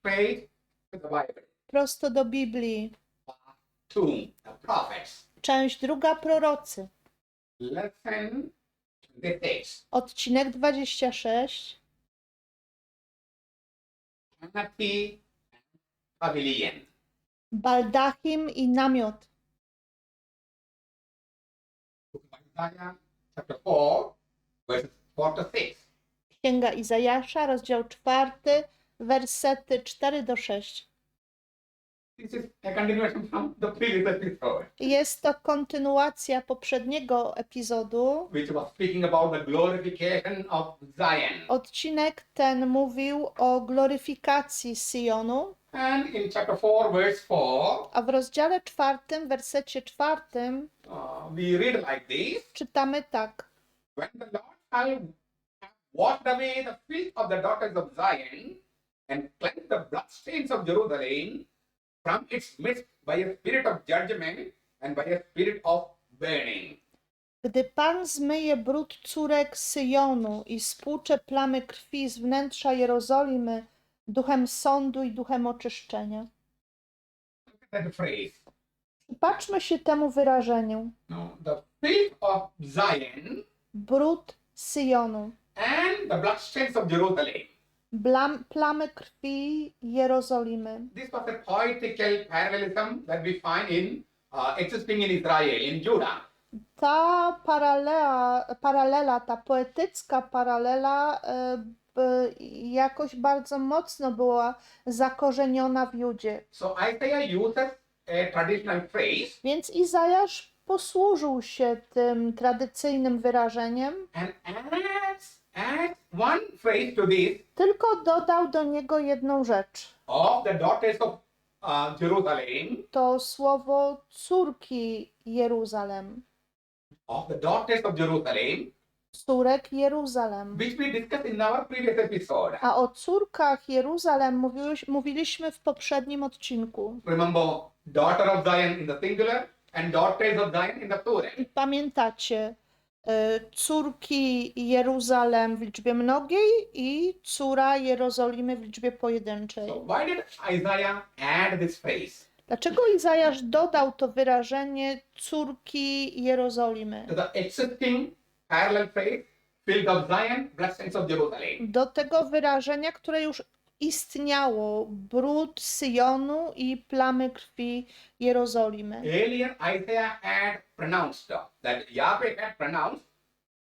straight to the Bible. prosto do Biblii. Two, the prophets. Część druga prorocy. Lesson 26. Odcinek 26. Canopy Pavilion. Baldachim i namiot. Isaiah, chapter 4, verses 4 to 6. Księga Izajasza, rozdział 4, wersety 4 do 6. This is a continuation from the previous episode, Jest to kontynuacja poprzedniego epizodu. Odcinek ten mówił o gloryfikacji Syjonu, And in chapter 4, verse 4, a w rozdziale 4, wersecie 4 uh, we read like this czytamy tak. When the Lord washed away the filth of the daughters of Zion and cleansed the bloodstains of Jerusalem from its midst by a spirit of judgment and by a spirit of burning. Gdy Pan zmyje brud córek Syjonu i spłucze plamy krwi z wnętrza Jerozolimy duchem sądu i duchem oczyszczenia. Przypatrzmy się temu wyrażeniu. No, the filth of Zion Brud Syjonu, and the bloodstains of Jerusalem. blam, plamy krwi Jerozolimy. This was a poetical parallelism that we find in uh, existing in Israel, in Judah. Ta paralela, paralela ta poetycka paralela e, b, jakoś bardzo mocno była zakorzeniona w Judzie. So Isaiah uses a traditional phrase Więc Izajasz posłużył się tym tradycyjnym wyrażeniem, and adds, adds one phrase to this tylko dodał do niego jedną rzecz. of the daughters of uh, Jerusalem, To słowo córki Jeruzalem, of the daughters of Jerusalem, córek Jeruzalem. which we discussed in our previous episode. A o córkach Jeruzalem mówiłeś, mówiliśmy w poprzednim odcinku. Remember, daughter of Zion in the singular and daughters of Zion in the plural. I pamiętacie, córki Jeruzalem w liczbie mnogiej i córa Jerozolimy w liczbie pojedynczej. So why did Isaiah add this phrase Dlaczego Izajasz dodał to wyrażenie córki Jerozolimy to the existing parallel phrase, field of Zion, blessings of Jerusalem? do tego wyrażenia, które już istniało, brud Syjonu i plamy krwi Jerozolimy? Earlier, Isaiah had pronounced that Yahweh had pronounced,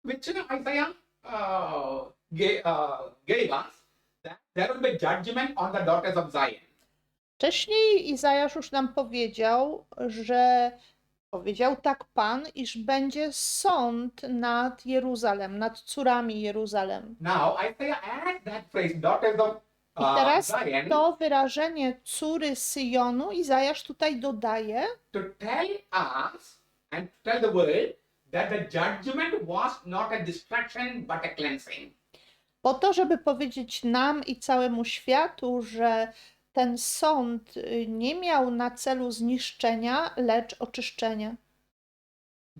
which Isaiah uh, gave, uh, gave us, that there will be judgment on the daughters of Zion. Wcześniej Izajasz już nam powiedział, że powiedział tak Pan, iż będzie sąd nad Jeruzalem, nad córami Jeruzalem. Now, Isaiah adds that phrase, daughters of I teraz to wyrażenie córy Syjonu Izajasz tutaj dodaje, to tell us and tell the world that the judgment was not a destruction but a cleansing. po to, żeby powiedzieć nam i całemu światu, że ten sąd y, nie miał na celu zniszczenia, lecz oczyszczenia.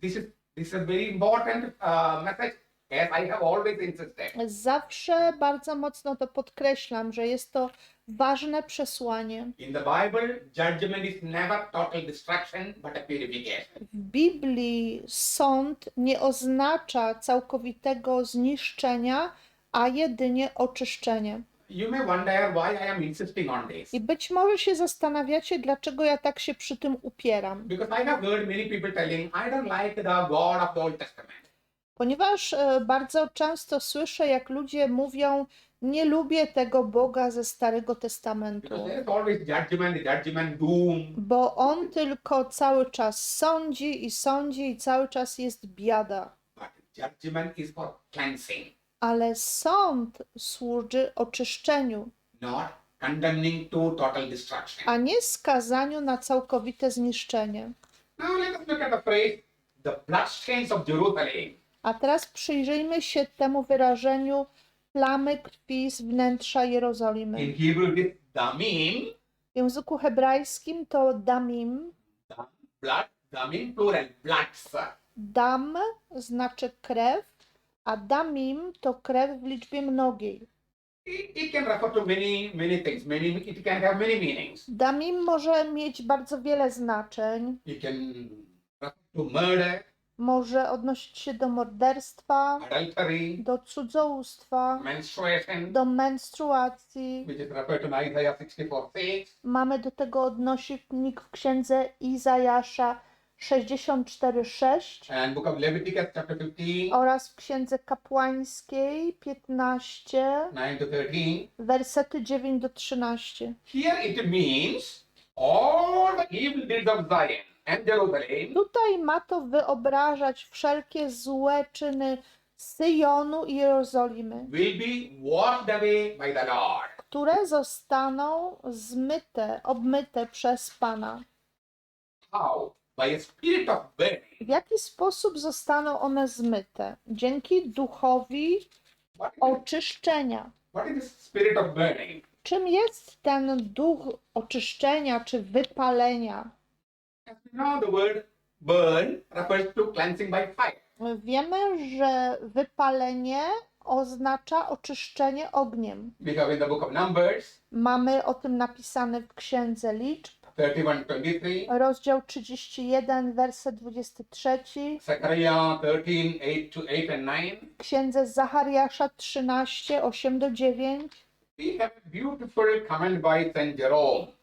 This is this is a very important uh, message, as I have always insisted. Zawsze bardzo mocno to podkreślam, że jest to ważne przesłanie. In the Bible, judgment is never total destruction but a purification. W Biblii sąd nie oznacza całkowitego zniszczenia, a jedynie oczyszczenie. I być może się zastanawiacie, dlaczego ja tak się przy tym upieram. Because I have heard many people telling, I don't like the God of the Old Testament. Ponieważ e, bardzo często słyszę, jak ludzie mówią, nie lubię tego Boga ze Starego Testamentu, judgment, judgment, bo on tylko cały czas sądzi i sądzi i cały czas jest biada. Ale sąd służy oczyszczeniu, a nie skazaniu na całkowite zniszczenie. Now let us look at the phrase, the bloodstains of Jerusalem. A teraz przyjrzyjmy się temu wyrażeniu plamy krwi z wnętrza Jerozolimy. In Hebrew, it is damim, W języku hebrajskim to damim. dam, blood, damim plural, bloods. Dam znaczy krew, a damim to krew w liczbie mnogiej. It, it can refer to many, many things. Many, it can have many meanings. Damim może mieć bardzo wiele znaczeń. It can refer to murder, Może odnosić się do morderstwa, adultery, do cudzołóstwa, menstruation, do menstruacji. which is referred to in Isaiah 64 6. Mamy do tego odnośnik w księdze Izajasza 64:6 And book of Leviticus chapter 15, oraz w księdze kapłańskiej 15, 9 to 13. wersety 9 do 13. Here it means all the evil deeds of Zion Tutaj ma to wyobrażać wszelkie złe czyny Syjonu i Jerozolimy, które zostaną zmyte, obmyte przez Pana. How? By a spirit of burning. W jaki sposób zostaną one zmyte? Dzięki duchowi oczyszczenia. what is this spirit of burning? Czym jest ten duch oczyszczenia czy wypalenia? As we know, the word burn refers to cleansing by fire. Wiemy, że wypalenie oznacza oczyszczenie ogniem. We have in the book of Numbers, Mamy o tym napisane w Księdze Liczb, 31 23, rozdział 31, werset 23, Zechariah 13 8 to 8 and 9. Księdze Zachariasza 13, 8 do 9.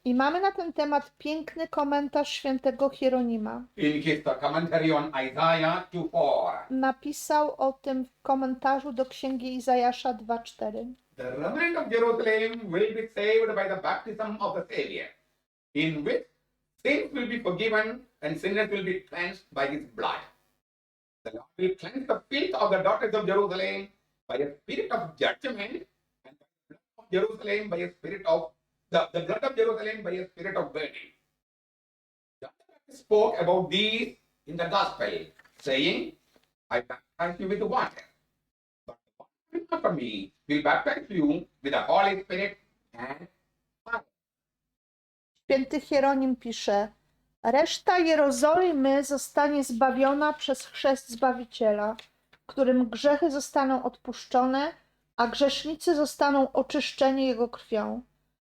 I mamy na ten temat piękny komentarz świętego Hieronima. In his commentary on Isaiah 2 4. Napisał o tym w komentarzu do księgi Izajasza 2:4. The remnant of Jerusalem will be saved by the baptism of the Savior, in which sins will be forgiven and sinners will be cleansed by his blood. The Lord will cleanse the filth of the daughters of Jerusalem by a spirit of judgment, and the blood of Jerusalem by a spirit of the, the blood of Jerusalem by a spirit of burning. John spoke about these in the gospel, saying, I baptize you with water. But the one after me will baptize you with the Holy Spirit and fire. Święty Hieronim pisze: Reszta Jerozolimy zostanie zbawiona przez chrzest Zbawiciela, którym grzechy zostaną odpuszczone, a grzesznicy zostaną oczyszczeni jego krwią.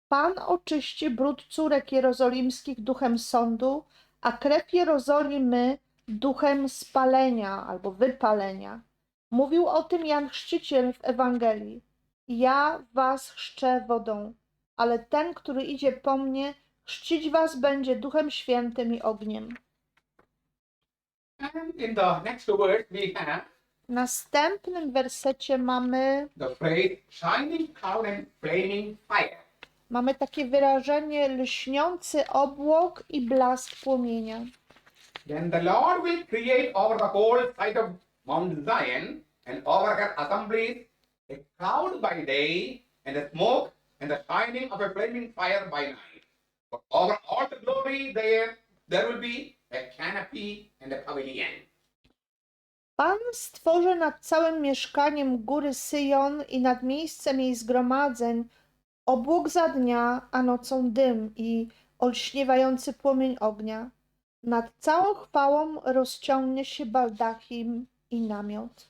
Pan oczyści brud córek jerozolimskich duchem sądu, a krew Jerozolimy duchem spalenia albo wypalenia. Mówił o tym Jan Chrzciciel w Ewangelii. Ja was chrzczę wodą, ale ten, który idzie po mnie, chrzcić was będzie duchem świętym i ogniem. And in the next we have następnym wersecie mamy, the shining cloud and flaming fire. mamy takie wyrażenie lśniący obłok i blask płomienia. Then the Lord will create over the whole site of Mount Zion and over her assemblies a cloud by day and a smoke and the shining of a flaming fire by night. But over all the glory there, there will be a canopy and a pavilion. Pan stworzy nad całym mieszkaniem góry Syjon i nad miejscem jej zgromadzeń obłok za dnia, a nocą dym i olśniewający płomień ognia. Nad całą chwałą rozciągnie się baldachim i namiot.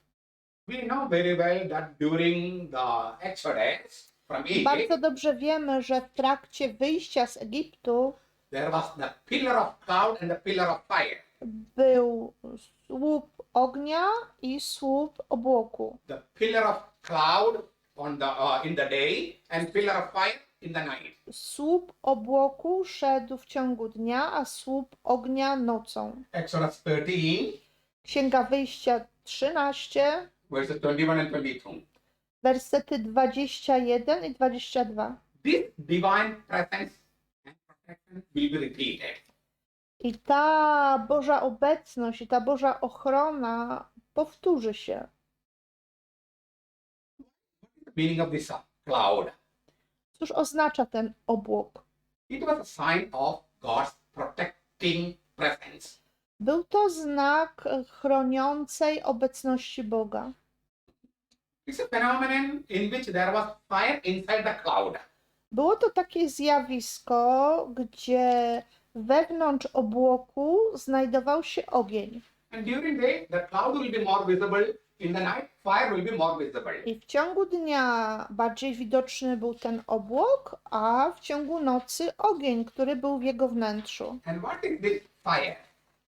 We know very well that during the Exodus from Bardzo dobrze wiemy, że w trakcie wyjścia z Egiptu there was the pillar of cloud and the pillar of fire. Był słup ognia i słup obłoku. The pillar of cloud on the uh, in the day and pillar of fire in the night. Słup obłoku szedł w ciągu dnia, a słup ognia nocą. Exodus 13, Księga Wyjścia 13, verses 21 and 22. wersety 21 i 22. This divine presence and protection will be repeated. I ta Boża obecność i ta Boża ochrona powtórzy się. Meaning of this uh, cloud. Cóż oznacza ten obłok? It was a sign of God's protecting presence. Był to znak chroniącej obecności Boga. It's a phenomenon in which there was fire inside the cloud. Było to takie zjawisko, gdzie wewnątrz obłoku znajdował się ogień. And during day, the cloud will be more visible in the night, fire will be more visible. I w ciągu dnia bardziej widoczny był ten obłok, a w ciągu nocy ogień, który był w jego wnętrzu. And what is this fire?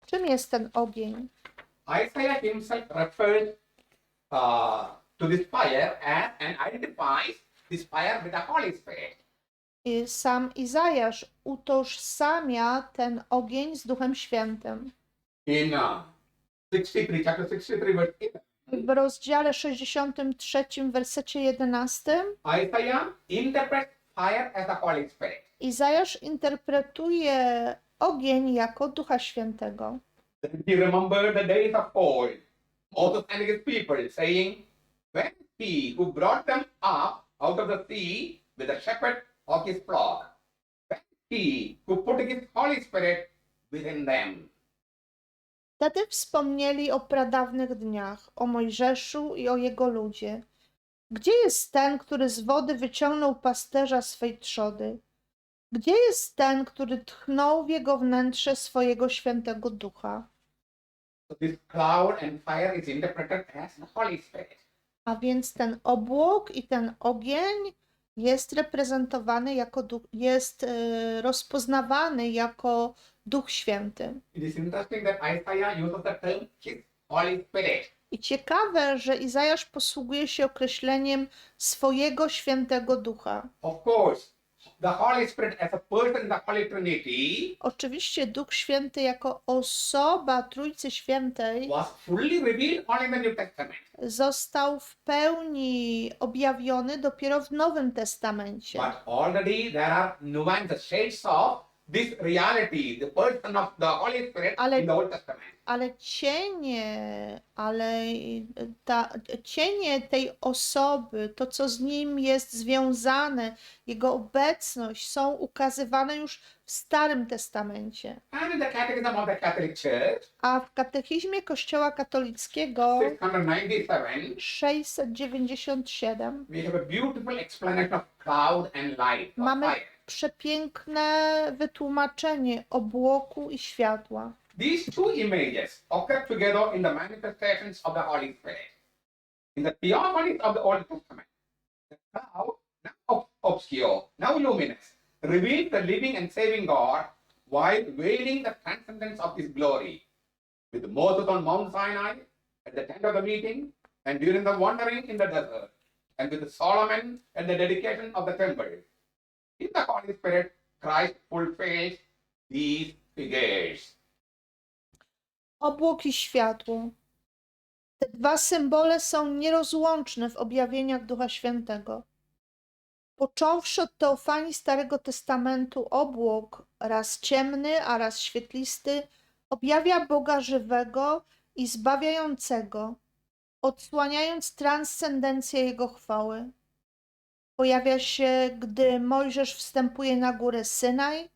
Czym jest ten ogień? Isaiah himself refers uh, to this fire as and identifies this fire with the Holy Spirit. Sam Izajasz utożsamia ten ogień z Duchem Świętym. In uh, 63, chapter 63, verse 11, W rozdziale 63, wersecie 11, Isaiah interprets fire as the Holy Spirit. Izajasz interpretuje ogień jako Ducha Świętego. Then he remembered the days of old, Moses and his people, saying, When he who brought them up out of the sea with the shepherd of his flock, he who put his Holy Spirit within them. Wtedy wspomnieli o pradawnych dniach, o Mojżeszu i o jego ludzie. Gdzie jest ten, który z wody wyciągnął pasterza swej trzody? Gdzie jest ten, który tchnął w jego wnętrze swojego świętego ducha? So this cloud and fire is interpreted as the Holy Spirit. A więc ten obłok i ten ogień jest reprezentowany jako duch, jest e, rozpoznawany jako Duch Święty. It is interesting that Isaiah uses the term his Holy Spirit. I ciekawe, że Izajasz posługuje się określeniem swojego świętego ducha. Of course, Oczywiście Duch Święty jako osoba Trójcy Świętej został w pełni objawiony dopiero w Nowym Testamencie. But already there are nuances, shades of this reality, the person of the Holy Spirit Ale- in the Old Testament. Ale cienie, ale ta, cienie tej osoby, to co z nim jest związane, jego obecność są ukazywane już w Starym Testamencie. And in the Catechism of the Catholic Church, A w katechizmie Kościoła katolickiego 697, 697 we have a beautiful explanation of cloud and light. mamy fire. Przepiękne wytłumaczenie obłoku i światła. These two images occur together in the manifestations of the Holy Spirit. In the theophanies of the Old Testament, the cloud, now obscure, now luminous, reveals the living and saving God while veiling the transcendence of His glory. With Moses on Mount Sinai, at the tent of the meeting, and during the wandering in the desert, and with Solomon at the dedication of the temple. In the Holy Spirit, Christ fulfills these figures. Obłok i światło. Te dwa symbole są nierozłączne w objawieniach Ducha Świętego. Począwszy od teofanii Starego Testamentu, obłok, raz ciemny, a raz świetlisty, objawia Boga żywego i zbawiającego, odsłaniając transcendencję Jego chwały. Pojawia się, gdy Mojżesz wstępuje na górę Synaj,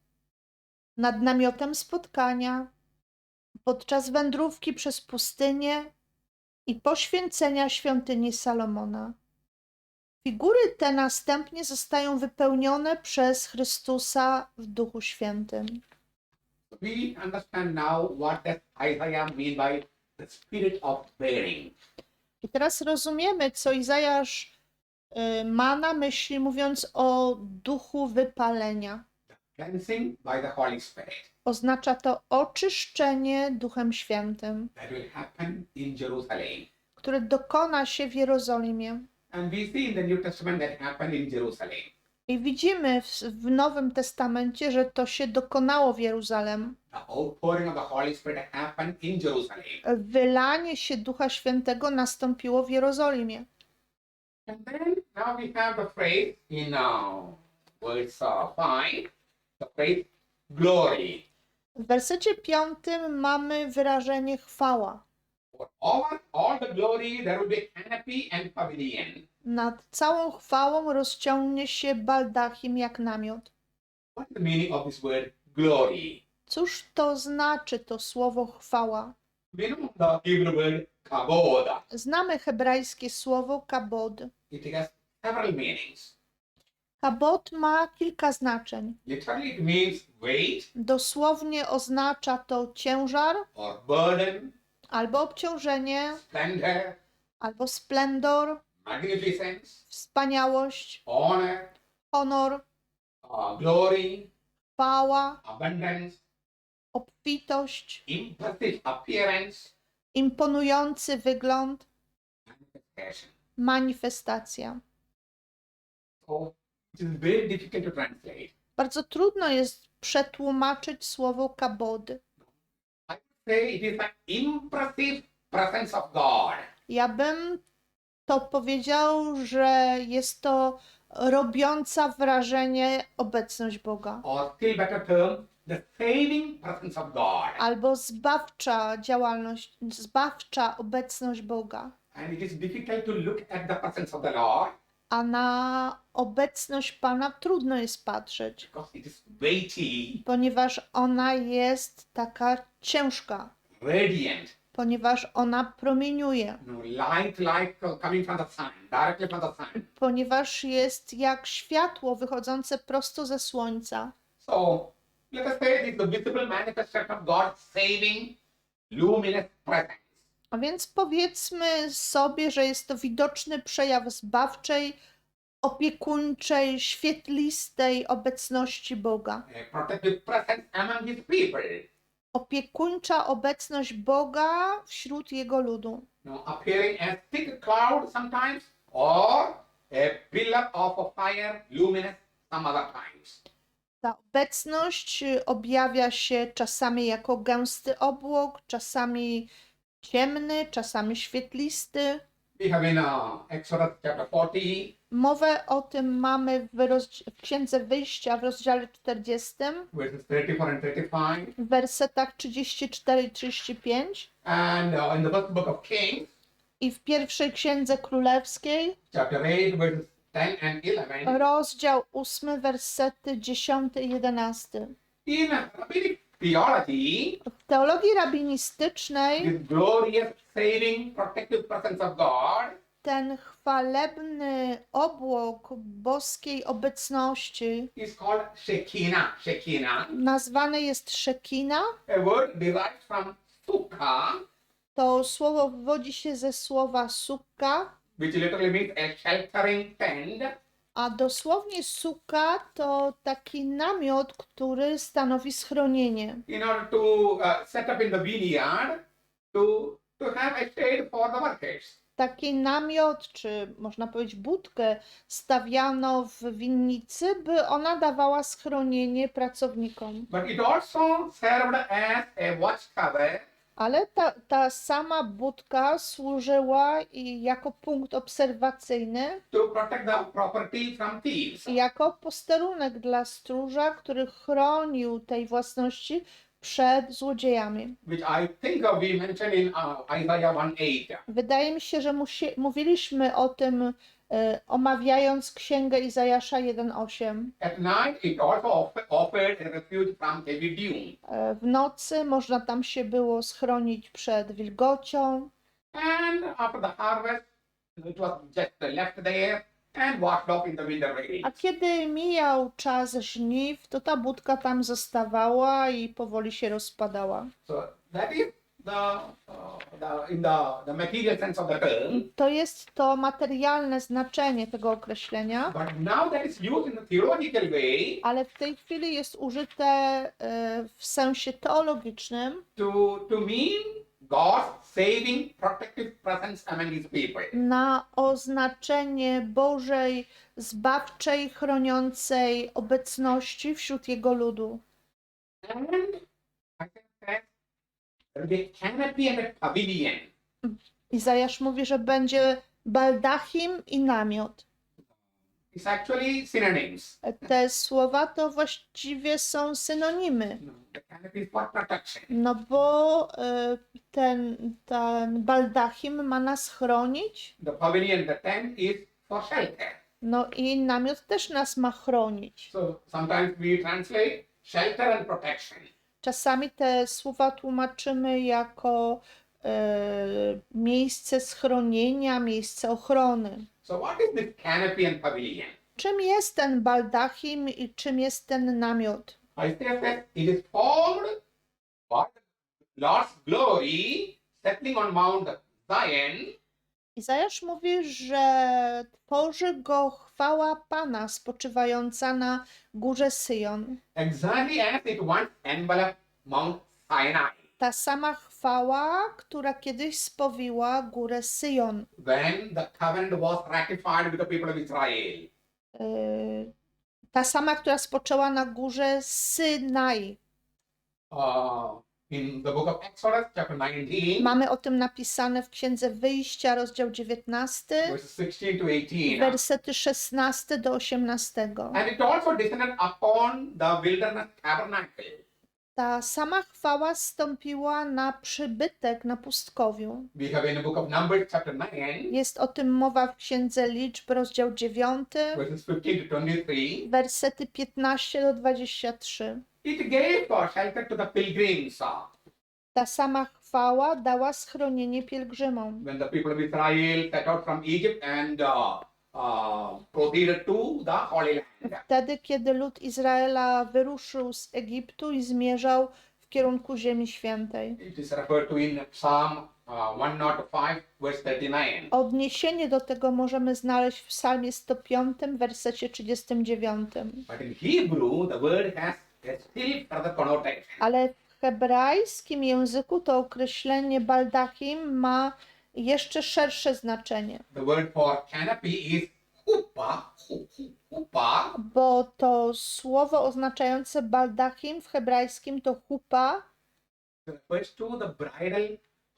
nad namiotem spotkania, podczas wędrówki przez pustynię i poświęcenia świątyni Salomona. Figury te następnie zostają wypełnione przez Chrystusa w Duchu Świętym. we understand now what does Isaiah mean by the spirit of bearing. I teraz rozumiemy, co Izajasz ma na myśli, mówiąc o duchu wypalenia. Cleansing by the Holy Spirit Oznacza to oczyszczenie Duchem Świętym, that will happen in Jerusalem. które dokona się w Jerozolimie. And we see in the New Testament that happened in Jerusalem. I widzimy w, w Nowym Testamencie, że to się dokonało w Jeruzalem. The outpouring of the Holy Spirit happened in Jerusalem. Wylanie się Ducha Świętego nastąpiło w Jerozolimie. And then now we have the phrase in uh, verse uh, 5, the phrase glory. W wersecie piątym mamy wyrażenie chwała. For over all the glory there will be canopy and pavilion. Nad całą chwałą rozciągnie się baldachim jak namiot. What's the meaning of this word glory? Cóż to znaczy to słowo chwała? We know the Hebrew word kabod. Znamy hebrajskie słowo kabod. It has several meanings. Kabod ma kilka znaczeń. Literally, it means weight Dosłownie oznacza to ciężar or burden, albo obciążenie, splendor, albo splendor, magnificence, wspaniałość, honor, honor, uh, glory, chwała, abundance, obfitość, impressive appearance, imponujący wygląd, manifestacja. Translate. Bardzo trudno jest przetłumaczyć słowo kabody. Ja bym to powiedział, że jest to robiąca wrażenie obecność Boga. or still better term, the saving presence of God. Albo zbawcza działalność, zbawcza obecność Boga. And it is difficult to look at the presence of the Lord A na obecność Pana trudno jest patrzeć, because it is weighty, ponieważ ona jest taka ciężka, radiant, ponieważ ona promieniuje, you know, light, light coming from the sun, directly from the sun. ponieważ jest jak światło wychodzące prosto ze słońca. So let us say it is the visible manifestation of God's saving, luminous presence. A więc powiedzmy sobie, że jest to widoczny przejaw zbawczej, opiekuńczej, świetlistej obecności Boga. A protective presence among his people. Opiekuńcza obecność Boga wśród Jego ludu. You know, appearing as thick cloud sometimes, or a pillar of a fire, luminous some other times. Ta obecność y, objawia się czasami jako gęsty obłok, czasami ciemny, czasami świetlisty. We have in uh, Exodus chapter 40, Mowę o tym mamy w, w Księdze Wyjścia w rozdziale 40, verses 34 and 35, w wersetach 34 i 35 and uh, in the first book of Kings, i w pierwszej Księdze Królewskiej, chapter 8, verses 10 and 11. rozdział 8, wersety 10 i 11. In rabbinic theology, W teologii rabinistycznej this glorious saving protective presence of God ten chwalebny obłok boskiej obecności is called Shekinah. Shekinah, nazwany jest Szekina. a word derived from Sukkah, To słowo wywodzi się ze słowa sukka, which literally means a sheltering tent. a dosłownie sukka to taki namiot, który stanowi schronienie. in order to uh, set up in the vineyard to to have a shade for the workers. Taki namiot, czy można powiedzieć budkę, stawiano w winnicy, by ona dawała schronienie pracownikom. But it also served as a watch cover Ale ta, ta sama budka służyła i jako punkt obserwacyjny, to protect the property from thieves. jako posterunek dla stróża, który chronił tej własności przed złodziejami. Which I think of we mentioned in uh, Isaiah 1:8. Wydaje mi się, że musi, mówiliśmy o tym, omawiając Księgę Izajasza 1:8. At night it also offer, offered a refuge from heavy dew. E, W nocy można tam się było schronić przed wilgocią, And after the harvest, it was just left there and washed off in the winter rain. a kiedy mijał czas żniw, to ta budka tam zostawała i powoli się rozpadała. So that is the, the in the, the material sense of the term. To jest to materialne znaczenie tego określenia, But now that is used in a theological way ale w tej chwili jest użyte e, w sensie teologicznym to, to mean God's saving protective presence among his people. na oznaczenie Bożej, zbawczej, chroniącej obecności wśród Jego ludu. And I can say canopy and a pavilion. Izajasz mówi, że będzie baldachim i namiot. It's actually synonyms. Te słowa to właściwie są synonimy, No, the canopy is for protection. no bo e, ten, ten baldachim ma nas chronić, The pavilion, the tent is for shelter. no i namiot też nas ma chronić. So sometimes we translate shelter and protection. Czasami te słowa tłumaczymy jako e, miejsce schronienia, miejsce ochrony. So what is this canopy and pavilion? Czym jest ten baldachim i czym jest ten namiot? Isaiah says it is formed by the Lord's glory settling on Mount Zion Izajasz mówi, że tworzy go chwała Pana spoczywająca na górze Syjon. Exactly as it once enveloped Mount Sinai Ta sama chwała, która kiedyś spowiła górę Syjon. when the covenant was ratified with the people of Israel. Yy, Ta sama, która spoczęła na górze Synai. Uh, in the book of Exodus, chapter 19, Mamy o tym napisane w Księdze Wyjścia, rozdział 19, verses 16 to 18. wersety 16 do 18. And it also descended upon the wilderness tabernacle. Ta sama chwała stąpiła na przybytek na pustkowiu. We have in the book of Numbers, chapter 9, Jest o tym mowa w Księdze Liczb, rozdział 9, verses 15 to 23. wersety 15 do 23. It gave shelter to the pilgrims uh, Ta sama chwała dała schronienie pielgrzymom. when the people of Israel set out from Egypt and uh, Wtedy, kiedy lud Izraela wyruszył z Egiptu i zmierzał w kierunku Ziemi Świętej. Uh, 105, verse 39. Odniesienie do tego możemy znaleźć w Psalmie 105, wersecie 39. But in Hebrew, the word has a still further connotation. Ale w hebrajskim języku to określenie baldachim ma jeszcze szersze znaczenie, The word for canopy is hupa, hu- hu- hupa, bo to słowo oznaczające baldachim w hebrajskim to hupa. Refers to the bridal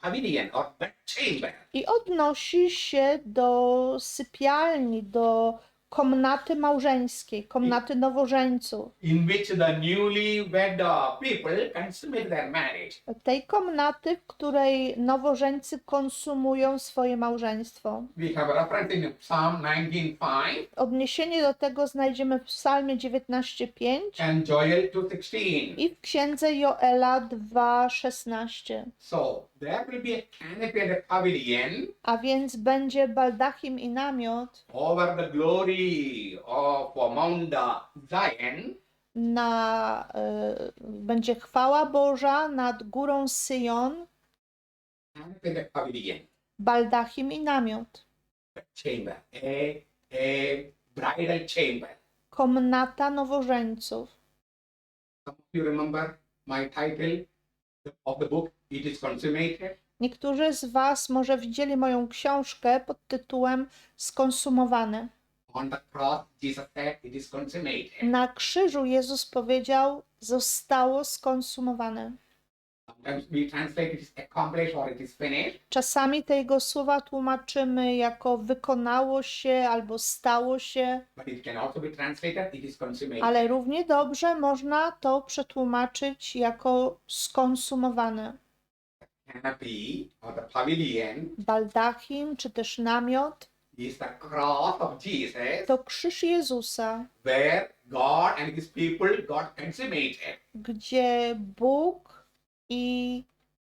pavilion or bedchamber. i odnosi się do sypialni, do komnaty małżeńskiej, komnaty nowożeńców. in which the newly wed uh, people consummate their marriage. Tej komnaty, w której nowożeńcy konsumują swoje małżeństwo. We have a reference in Psalm 19:5 Odniesienie do tego znajdziemy w Psalmie 19:5 and Joel 2:16. i w księdze Joela 2:16. So there will be a canopy and a pavilion A więc będzie baldachim i namiot over the glory of uh, Mount Zion, na y, będzie chwała Boża nad górą Syjon, and pavilion, baldachim i namiot. chamber, a, a bridal chamber. Komnata nowożeńców. Some of you remember my title of the book, It is Consummated. Niektórzy z Was może widzieli moją książkę pod tytułem Skonsumowane. On the cross, Jesus said, It is consummated. Na krzyżu Jezus powiedział: Zostało skonsumowane. Sometimes we translate it is accomplished or it is finished. Czasami te jego słowa tłumaczymy jako wykonało się albo stało się, But it can also be translated, it is consummated. ale równie dobrze można to przetłumaczyć jako skonsumowane. Canopy or the pavilion Baldachim czy też namiot is the cross of Jesus to krzyż Jezusa, where God and his people got consummated. gdzie Bóg i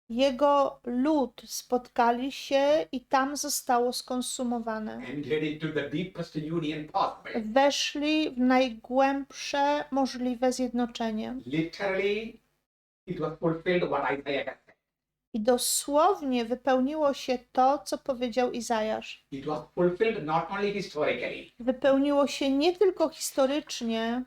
jego lud spotkali się i tam zostało skonsumowane. Entered into the deepest union possible. Weszli w najgłębsze możliwe zjednoczenie. Literally, it was fulfilled what Isaiah had said. I dosłownie wypełniło się to, co powiedział Izajasz. It was fulfilled not only historically, Wypełniło się nie tylko historycznie,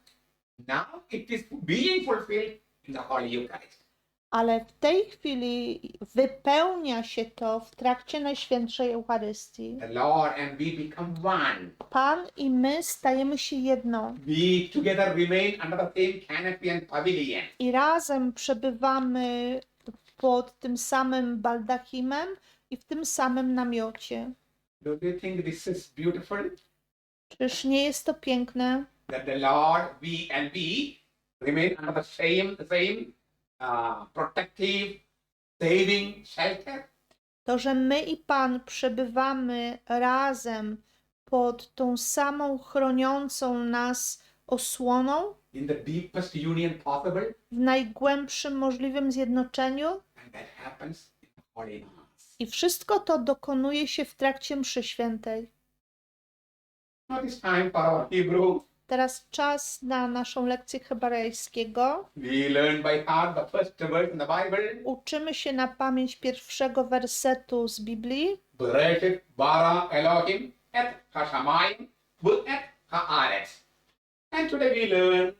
now it is being fulfilled in the Holy Eucharist. ale w tej chwili wypełnia się to w trakcie Najświętszej Eucharystii. The Lord and we become one. Pan i my stajemy się jedno We together remain under the same canopy and pavilion. i razem przebywamy pod tym samym baldachimem i w tym samym namiocie. Don't you think this is beautiful? Czyż nie jest to piękne? That the Lord, we and we remain under the same, same uh, protective, saving shelter. To, że my i Pan przebywamy razem pod tą samą chroniącą nas osłoną in the deepest union possible, w najgłębszym możliwym zjednoczeniu and that happens in the Holy Mass. i wszystko to dokonuje się w trakcie mszy świętej. Now it's time for our Hebrew. Teraz czas na naszą lekcję hebrajskiego. We learn by heart the first verse in the Bible. Uczymy się na pamięć pierwszego wersetu z Biblii. Bereshit bara Elohim et hashamayim et haaretz. And today we learn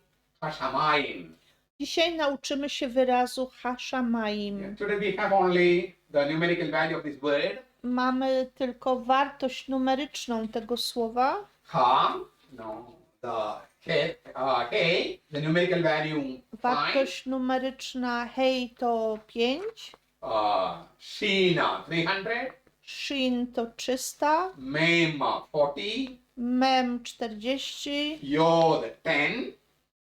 hashamayim. Dzisiaj nauczymy się wyrazu Hashamaim. Today we have only the numerical value of this word. Mamy tylko wartość numeryczną tego słowa. Ha, no, the K, uh, K, the numerical value five. Wartość numeryczna hej to 5, Uh, Sheena 300, shin to 300, Mem uh, 40, mem 40, Yod 10,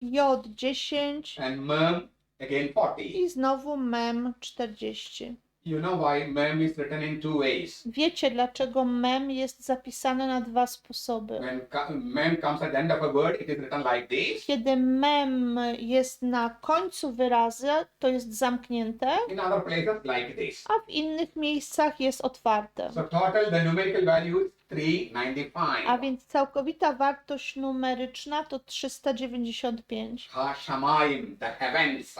jod 10 and Mem again 40. i znowu mem 40. You know why Mem is written in two ways. Wiecie dlaczego mem jest zapisany na dwa sposoby? When co- Mem comes at the end of a word, it is written like this. Kiedy mem jest na końcu wyrazu, to jest zamknięte, In other places, like this. a w innych miejscach jest otwarte. So total, the numerical value is 395. A więc całkowita wartość numeryczna to 395. Ha Shamayim, the heavens.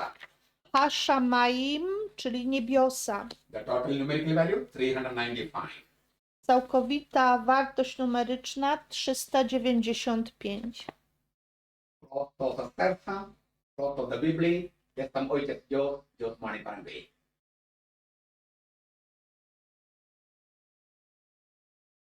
Hashamaim, czyli niebiosa. The total numerical value 395. Całkowita wartość numeryczna 395. Proto sa serca, proto the Bibli, jestem ojciec Dios, Dios Mani Parangay.